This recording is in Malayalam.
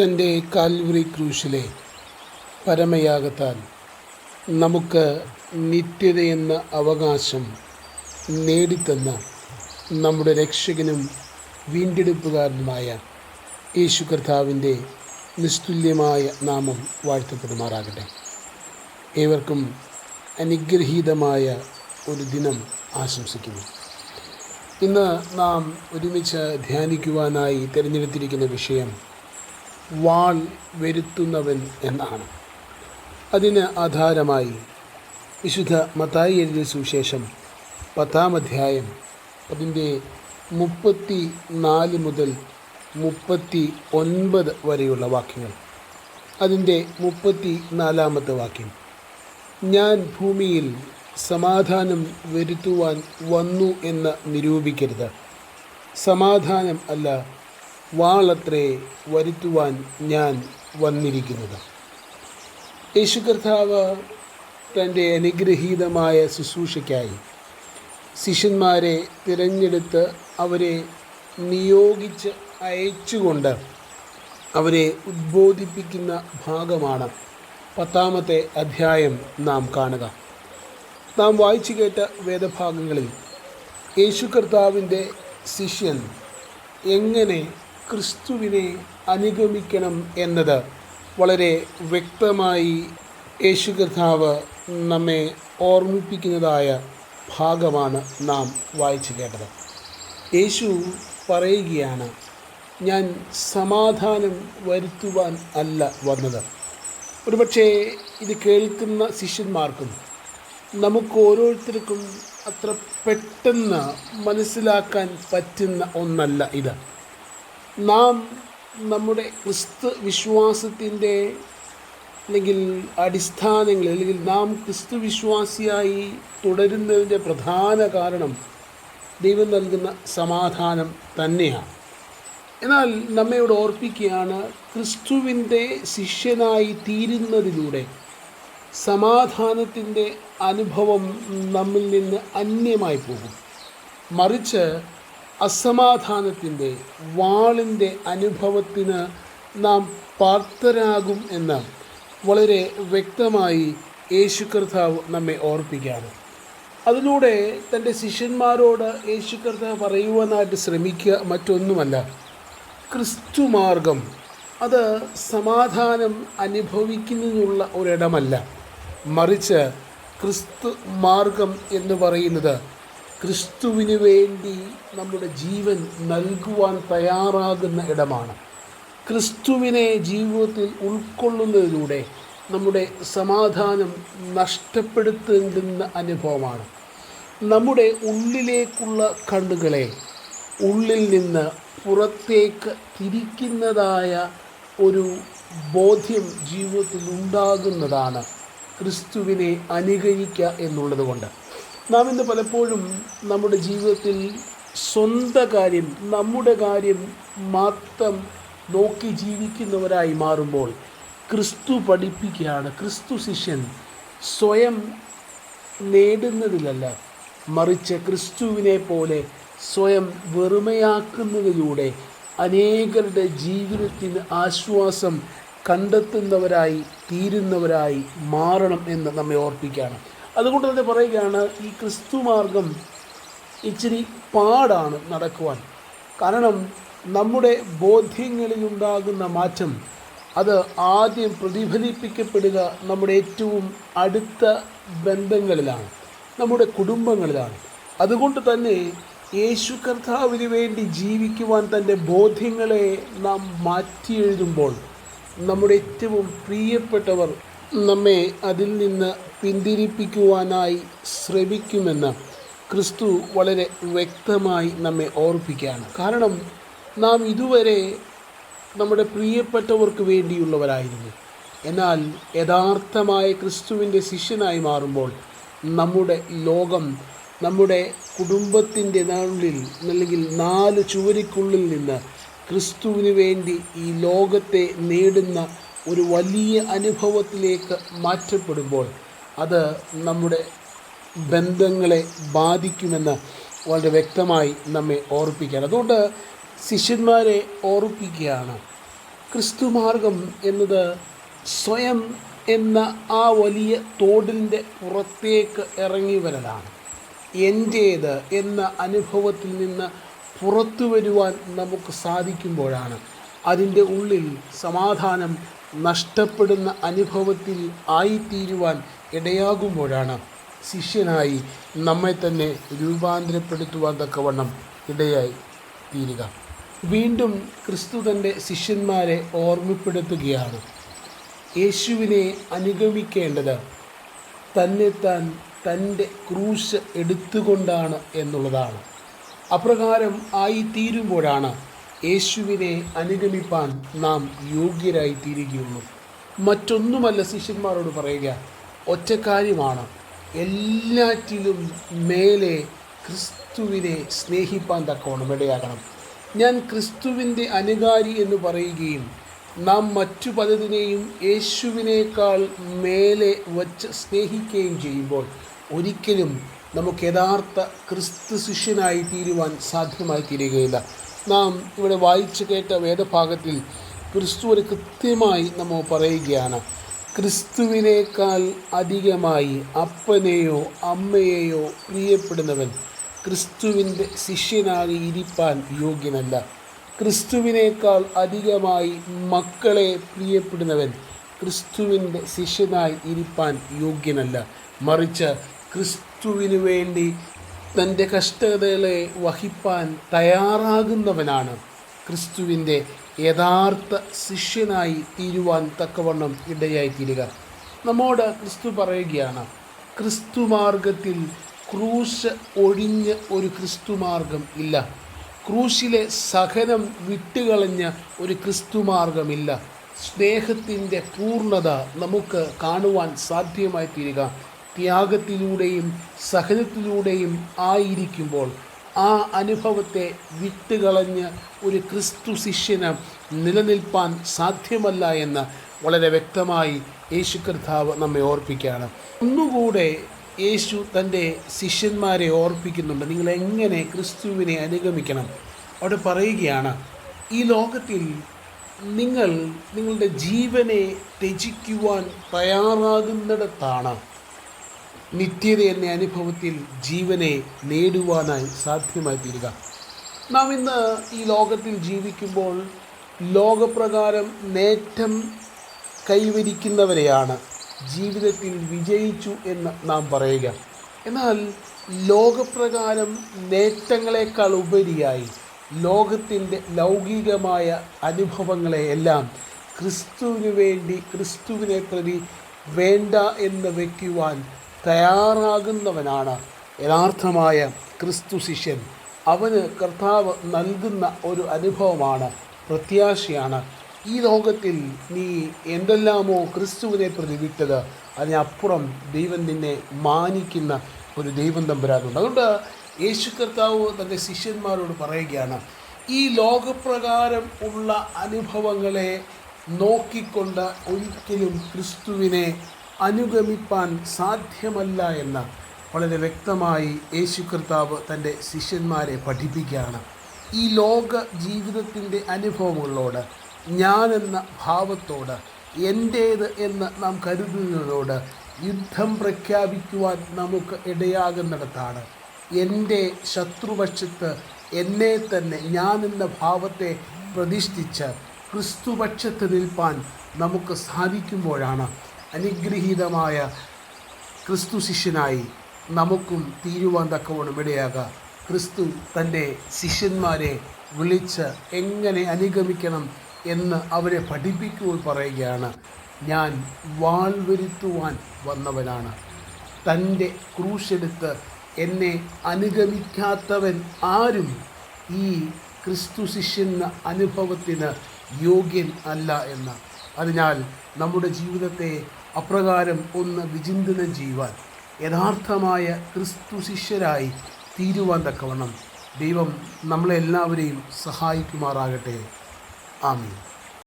തന്റെ കാൽവറി ക്രൂശിലെ പരമയാഗത്താൽ നമുക്ക് നിത്യതയെന്ന അവകാശം നേടിത്തന്ന നമ്മുടെ രക്ഷകനും വീണ്ടെടുപ്പുകാരനുമായ യേശു കർത്താവിന്റെ നിസ്തുല്യമായ നാമം വാഴ്ത്തപ്പെടുമാറാകട്ടെ. ഏവർക്കും അനുഗ്രഹീതമായ ഒരു ദിനം ആശംസിക്കുന്നു. ഇന്ന് നാം ഒരുമിച്ച് ധ്യാനിക്കുവാനായി തിരഞ്ഞെടുത്തിരിക്കുന്ന വിഷയം വാൾ വരുത്തുന്നവൻ എന്നാണ്. അതിന് ആധാരമായി വിശുദ്ധ മത്തായി എഴുതിയ സുവിശേഷം പത്താം അധ്യായം അതിന്റെ മുപ്പത്തി നാല് മുതൽ മുപ്പത്തി ഒൻപത് വരെയുള്ള വാക്യങ്ങൾ. അതിന്റെ മുപ്പത്തി നാലാമത്തെ വാക്യം. ഞാൻ ഭൂമിയിൽ സമാധാനം വരുത്തുവാൻ വന്നു എന്ന് നിരൂപിക്കരുത്. സമാധാനം അല്ല വാളത്രേ വരുത്തുവാൻ ഞാൻ വന്നിരിക്കുന്നത്. യേശു കർത്താവ് തന്റെ അനുഗ്രഹീതമായ ശുശ്രൂഷയ്ക്കായി ശിഷ്യന്മാരെ തിരഞ്ഞെടുത്ത് അവരെ നിയോഗിച്ച് അയച്ചുകൊണ്ട് അവരെ ഉദ്ബോധിപ്പിക്കുന്ന ഭാഗമാണ് പത്താമത്തെ അധ്യായം നാം കാണുക. നാം വായിച്ചു കേട്ട വേദഭാഗങ്ങളിൽ യേശു കർത്താവിന്റെ ശിഷ്യൻ എങ്ങനെ ക്രിസ്തുവിനെ അനുഗമിക്കണം എന്നത് വളരെ വ്യക്തമായി യേശു കർത്താവ് നമ്മെ ഓർമ്മിപ്പിക്കുന്നതായ ഭാഗമാണ് നാം വായിച്ചു കേട്ടത്. യേശു പറയുകയാണ് ഞാൻ സമാധാനം വരുത്തുവാൻ അല്ല വന്നത്. ഒരുപക്ഷേ ഇത് കേൾക്കുന്ന ശിഷ്യന്മാർക്കും നമുക്ക് ഓരോരുത്തർക്കും അത്ര പെട്ടെന്ന് മനസ്സിലാക്കാൻ പറ്റുന്ന ഒന്നല്ല ഇത്. നാം നമ്മുടെ ക്രിസ്തു വിശ്വാസത്തിന്റെ അല്ലെങ്കിൽ അടിസ്ഥാനങ്ങൾ അല്ലെങ്കിൽ നാം ക്രിസ്തു വിശ്വാസിയായി തുടരുന്നതിന്റെ പ്രധാന കാരണം ദൈവം നൽകുന്ന സമാധാനം തന്നെയാണ്. എന്നാൽ നമ്മയോട് ഓർപ്പിക്കുകയാണ് ക്രിസ്തുവിന്റെ ശിഷ്യനായി തീരുന്നതിലൂടെ സമാധാനത്തിന്റെ അനുഭവം നമ്മിൽ നിന്ന് അന്യമായി പോകും. മറിച്ച് അസമാധാനത്തിന്റെ വാളിന്റെ അനുഭവത്തിന് നാം പാർത്തരാകും എന്ന് വളരെ വ്യക്തമായി യേശു കർത്താവ് നമ്മെ ഓർപ്പിക്കുകയാണ്. അതിലൂടെ തന്റെ ശിഷ്യന്മാരോട് യേശു കർത്താവ് പറയുവാനായിട്ട് ശ്രമിക്കുക മറ്റൊന്നുമല്ല. ക്രിസ്തു മാർഗം അത് സമാധാനം അനുഭവിക്കുന്നതിനുള്ള ഒരിടമല്ല. മറിച്ച് ക്രിസ്തു മാർഗം എന്ന് പറയുന്നത് ക്രിസ്തുവിന് വേണ്ടി നമ്മുടെ ജീവൻ നൽകുവാൻ തയ്യാറാകുന്ന ഇടമാണ്. ക്രിസ്തുവിനെ ജീവിതത്തിൽ ഉൾക്കൊള്ളുന്നതിലൂടെ നമ്മുടെ സമാധാനം നഷ്ടപ്പെടുത്തേണ്ടുന്ന അനുഭവമാണ്. നമ്മുടെ ഉള്ളിലേക്കുള്ള കണ്ണുകളെ ഉള്ളിൽ നിന്ന് പുറത്തേക്ക് തിരിക്കുന്നതായ ഒരു ബോധ്യം ജീവിതത്തിൽ ഉണ്ടാകുന്നതാണ് ക്രിസ്തുവിനെ അനുകരിക്കുക എന്നുള്ളത് കൊണ്ട്. നാം ഇന്ന് പലപ്പോഴും നമ്മുടെ ജീവിതത്തിൽ സ്വന്തം കാര്യം നമ്മുടെ കാര്യം മാത്രം നോക്കി ജീവിക്കുന്നവരായി മാറുമ്പോൾ ക്രിസ്തു പഠിപ്പിക്കുകയാണ്. ക്രിസ്തു ശിഷ്യൻ സ്വയം നേടുന്നതിലല്ല മറിച്ച് ക്രിസ്തുവിനെ പോലെ സ്വയം വെറുമയാക്കുന്നതിലൂടെ അനേകരുടെ ജീവിതത്തിന് ആശ്വാസം കണ്ടെത്തുന്നവരായി തീരുന്നവരായി മാറണം എന്ന് നമ്മെ ഓർപ്പിക്കുകയാണ്. അതുകൊണ്ട് തന്നെ പറയുകയാണ് ഈ ക്രിസ്തു മാർഗം ഇച്ചിരി പാടാണ് നടക്കുവാൻ. കാരണം നമ്മുടെ ബോധ്യങ്ങളിൽ ഉണ്ടാകുന്ന മാറ്റം അത് ആദ്യം പ്രതിഫലിപ്പിക്കപ്പെടുക നമ്മുടെ ഏറ്റവും അടുത്ത ബന്ധങ്ങളിലാണ് നമ്മുടെ കുടുംബങ്ങളിലാണ്. അതുകൊണ്ട് തന്നെ യേശു കർത്താവിന് വേണ്ടി ജീവിക്കുവാൻ തന്റെ ബോധ്യങ്ങളെ നാം മാറ്റിയെഴുതുമ്പോൾ നമ്മുടെ ഏറ്റവും പ്രിയപ്പെട്ടവർ നമ്മെ അതിൽ നിന്ന് പിന്തിരിപ്പിക്കുവാനായി ശ്രമിക്കുമെന്ന് ക്രിസ്തു വളരെ വ്യക്തമായി നമ്മെ ഓർപ്പിക്കുകയാണ്. കാരണം നാം ഇതുവരെ നമ്മുടെ പ്രിയപ്പെട്ടവർക്ക് വേണ്ടിയുള്ളവരായിരുന്നു. എന്നാൽ യഥാർത്ഥമായ ക്രിസ്തുവിന്റെ ശിഷ്യനായി മാറുമ്പോൾ നമ്മുടെ ലോകം നമ്മുടെ കുടുംബത്തിന്റെ നാളിൽ അല്ലെങ്കിൽ നാല് ചുവരിക്കുള്ളിൽ നിന്ന് ക്രിസ്തുവിന് വേണ്ടി ഈ ലോകത്തെ നേടുന്ന ഒരു വലിയ അനുഭവത്തിലേക്ക് മാറ്റപ്പെടുമ്പോൾ അത് നമ്മുടെ ബന്ധങ്ങളെ ബാധിക്കുമെന്ന് വളരെ വ്യക്തമായി നമ്മെ ഓർപ്പിക്കുകയാണ് അതുകൊണ്ട് ശിഷ്യന്മാരെ ഓർപ്പിക്കുകയാണ്. ക്രിസ്തുമാർഗം എന്നത് സ്വയം എന്ന ആ വലിയ തോടിന്റെ പുറത്തേക്ക് ഇറങ്ങി വരലാണ്. എന്റേത് എന്ന അനുഭവത്തിൽ നിന്ന് പുറത്തു വരുവാൻ നമുക്ക് സാധിക്കുമ്പോഴാണ് അതിന്റെ ഉള്ളിൽ സമാധാനം നഷ്ടപ്പെടുന്ന അനുഭവത്തിൽ ആയിത്തീരുവാൻ ഇടയാകുമ്പോഴാണ് ശിഷ്യനായി നമ്മെ തന്നെ രൂപാന്തരപ്പെടുത്തുവാൻ തക്കവണ്ണം ഇടയായി തീരുക. വീണ്ടും ക്രിസ്തു തന്റെ ശിഷ്യന്മാരെ ഓർമ്മപ്പെടുത്തുകയാണ്. യേശുവിനെ അനുഗമിക്കേണ്ടത് തന്നെത്താൻ തന്റെ ക്രൂശ് എടുത്തുകൊണ്ടാണ് എന്നുള്ളതാണ്. അപ്രകാരം ആയിത്തീരുമ്പോഴാണ് യേശുവിനെ അനുഗമിപ്പാൻ നാം യോഗ്യരായി തീരുകയുള്ളൂ മറ്റൊന്നുമല്ല ശിഷ്യന്മാരോട് പറയുക ഒറ്റ കാര്യമാണ്. എല്ലാറ്റിലും മേലെ ക്രിസ്തുവിനെ സ്നേഹിപ്പാൻ തക്കവണ്ണം ഇടയാകണം. ഞാൻ ക്രിസ്തുവിന്റെ അനുകാരി എന്ന് പറയുകയും നാം മറ്റു പലതിനെയും യേശുവിനേക്കാൾ മേലെ വച്ച് സ്നേഹിക്കുകയും ചെയ്യുമ്പോൾ ഒരിക്കലും നമുക്ക് യഥാർത്ഥ ക്രിസ്തു ശിഷ്യനായി തീരുവാൻ സാധ്യമായി തീരുകയില്ല നാം ഇവിടെ വായിച്ചു കേട്ട വേദഭാഗത്തിൽ ക്രിസ്തുവിന് കൃത്യമായി നമ്മൾ പറയുകയാണ്. ക്രിസ്തുവിനേക്കാൾ അധികമായി അപ്പനെയോ അമ്മയെയോ പ്രിയപ്പെടുന്നവൻ ക്രിസ്തുവിന്റെ ശിഷ്യനായി ഇരിപ്പാൻ യോഗ്യനല്ല. ക്രിസ്തുവിനേക്കാൾ അധികമായി മക്കളെ പ്രിയപ്പെടുന്നവൻ ക്രിസ്തുവിന്റെ ശിഷ്യനായി ഇരിപ്പാൻ യോഗ്യനല്ല. മറിച്ച് ക്രിസ്തുവിനു വേണ്ടി തന്റെ കഷ്ടതകളെ വഹിപ്പാൻ തയ്യാറാകുന്നവനാണ് ക്രിസ്തുവിന്റെ യഥാർത്ഥ ശിഷ്യനായി തീരുവാൻ തക്കവണ്ണം ഇടയായി തീരുക നമ്മോട് ക്രിസ്തു പറയുകയാണ് ക്രിസ്തുമാർഗത്തിൽ ക്രൂശ ഒഴിഞ്ഞ് ഒരു ക്രിസ്തുമാർഗം ഇല്ല. ക്രൂശിലെ സഹനം വിട്ടുകളഞ്ഞ ഒരു ക്രിസ്തുമാർഗമില്ല സ്നേഹത്തിന്റെ പൂർണത നമുക്ക് കാണുവാൻ സാധ്യമായി തീരുക ത്യാഗത്തിലൂടെയും സഹനത്തിലൂടെയും ആയിരിക്കുമ്പോൾ ആ അനുഭവത്തെ വിട്ടുകളഞ്ഞ് ഒരു ക്രിസ്തു ശിഷ്യന് നിലനിൽപ്പാൻ സാധ്യമല്ല എന്ന് വളരെ വ്യക്തമായി യേശു കർത്താവ് നമ്മെ ഓർപ്പിക്കുകയാണ്. ഒന്നുകൂടെ യേശു തന്റെ ശിഷ്യന്മാരെ ഓർപ്പിക്കുന്നുണ്ട്. നിങ്ങൾ എങ്ങനെ ക്രിസ്തുവിനെ അനുഗമിക്കണം? അവിടെ പറയുകയാണ് ഈ ലോകത്തിൽ നിങ്ങൾ നിങ്ങളുടെ ജീവനെ ത്യജിക്കുവാൻ തയ്യാറാകുന്നിടത്താണ് നിത്യത എന്ന അനുഭവത്തിൽ ജീവനെ നേടുവാനായി സാധ്യമായി തീരുക. നാം ഇന്ന് ഈ ലോകത്തിൽ ജീവിക്കുമ്പോൾ ലോകപ്രകാരം നേട്ടം കൈവരിക്കുന്നവരെയാണ്. ജീവിതത്തിൽ വിജയിച്ചു എന്ന് നാം പറയുക. എന്നാൽ ലോകപ്രകാരം നേട്ടങ്ങളെക്കാൾ ഉപരിയായി ലോകത്തിന്റെ ലൗകികമായ അനുഭവങ്ങളെ എല്ലാം ക്രിസ്തുവിന് വേണ്ടി ക്രിസ്തുവിനെ പ്രതി വേണ്ട എന്ന് വയ്ക്കുവാൻ തയ്യാറാകുന്നവനാണ് യഥാർത്ഥമായ ക്രിസ്തു ശിഷ്യൻ. അവന് കർത്താവ് നൽകുന്ന ഒരു അനുഭവമാണ് പ്രത്യാശയാണ്. ഈ ലോകത്തിൽ നീ എന്തെല്ലാമോ ക്രിസ്തുവിനെ പ്രതി വിട്ടത് അതിനപ്പുറം ദൈവം നിന്നെ മാനിക്കുന്ന ഒരു ദൈവം തമ്പുരാനുണ്ട്. അതുകൊണ്ട് യേശു കർത്താവ് തന്റെ ശിഷ്യന്മാരോട് പറയുകയാണ് ഈ ലോകപ്രകാരം ഉള്ള അനുഭവങ്ങളെ നോക്കിക്കൊണ്ട് ഒരിക്കലും ക്രിസ്തുവിനെ അനുഗമിപ്പാൻ സാധ്യമല്ല എന്ന് വളരെ വ്യക്തമായി യേശു കർത്താവ് തന്റെ ശിഷ്യന്മാരെ പഠിപ്പിക്കുകയാണ്. ഈ ലോക ജീവിതത്തിന്റെ അനുഭവങ്ങളോട് ഞാനെന്ന ഭാവത്തോട് എന്റേത് എന്ന് നാം കരുതുന്നതോട് യുദ്ധം പ്രഖ്യാപിക്കുവാൻ നമുക്ക് ഇടയാകുന്നിടത്താണ്. എന്റെ ശത്രുപക്ഷത്ത് എന്നെ തന്നെ ഞാൻ എന്ന ഭാവത്തെ പ്രതിഷ്ഠിച്ച് ക്രിസ്തുപക്ഷത്ത് നിൽപ്പാൻ നമുക്ക് സാധിക്കുമ്പോഴാണ് അനുഗ്രഹീതമായ ക്രിസ്തു ശിഷ്യനായി നമുക്കും തീരുവാൻ തക്കവണ്ണം ഇടയാകാം. ക്രിസ്തു തന്റെ ശിഷ്യന്മാരെ വിളിച്ച് എങ്ങനെ അനുഗമിക്കണം എന്ന് അവരെ പഠിപ്പിക്കുമ്പോൾ പറയുകയാണ്. ഞാൻ വാൾ വരുത്തുവാൻ വന്നവനാണ്. തന്റെ ക്രൂശെടുത്ത് എന്നെ അനുഗമിക്കാത്തവൻ ആരും ഈ ക്രിസ്തു ശിഷ്യന്ന അനുഭവത്തിന് യോഗ്യൻ അല്ല എന്ന്. അതിനാൽ നമ്മുടെ ജീവിതത്തെ അപ്രകാരം ഒന്ന് വിചിന്തന ജീവാൻ യഥാർത്ഥമായ ക്രിസ്തു ശിഷ്യരായി തീരുവാൻ തക്കവണ്ണം ദൈവം നമ്മളെല്ലാവരെയും സഹായിക്കുമാറാകട്ടെ. ആമീൻ.